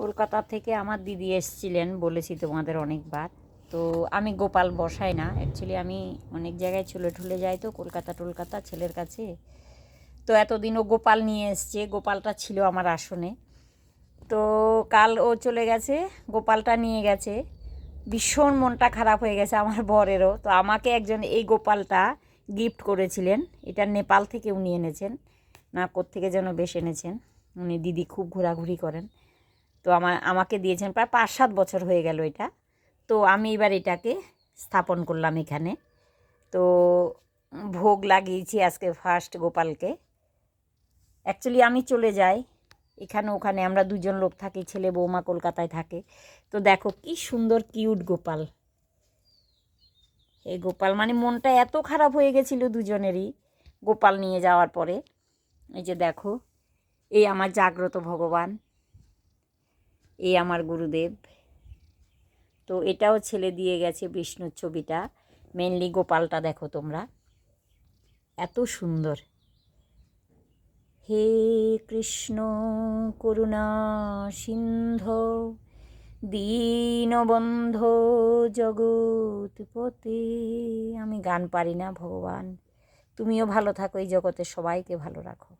কলকাতা থেকে আমার দিদি এসছিলেন বলেছি তোমাদের অনেকবার। তো আমি গোপাল বসাই না। অ্যাকচুয়ালি আমি অনেক জায়গায় চলে ঠুলে যাই তো, কলকাতা টলকাতা ছেলের কাছে। তো এতদিন ও গোপাল নিয়ে এসছে। গোপালটা ছিল আমার আসনে। তো কাল ও চলে গেছে, গোপালটা নিয়ে গেছে। ভীষণ মনটা খারাপ হয়ে গেছে আমার বরেরও। তো আমাকে একজন এই গোপালটা গিফট করেছিলেন। এটা নেপাল থেকে উনি এনেছেন। না কোত্থেকে যেন বেশ এনেছেন। উনি দিদি খুব ঘোরাঘুরি করেন। তো আমার আমাকে দিয়েছেন প্রায় পাঁচ সাত বছর হয়ে গেল এটা। তো আমি এবার এটাকে স্থাপন করলাম এখানে। তো ভোগ লাগিয়েছি আজকে ফার্স্ট গোপালকে। অ্যাকচুয়ালি আমি চলে যাই। এখানে ওখানে আমরা দুজন লোক থাকি, ছেলে বৌমা কলকাতায় থাকে। তো দেখো কি সুন্দর কিউট গোপাল। এই গোপাল মানে মনটা এত খারাপ হয়ে গেছিল দুজনেরই গোপাল নিয়ে যাওয়ার পরে। এই যে দেখো, এই আমার জাগ্রত ভগবান। এই আমার গুরুদেব। তো এটাও ছেলে দিয়ে গেছে বিষ্ণুর ছবিটা। মেনলি গোপালটা দেখো তোমরা। এত সুন্দর। হে কৃষ্ণ করুণা সিন্ধ, দীনবন্ধ জগৎপতে আমি গান পারি না, ভগবান। তুমিও ভালো থাকো, এই জগতে সবাইকে ভালো রাখো।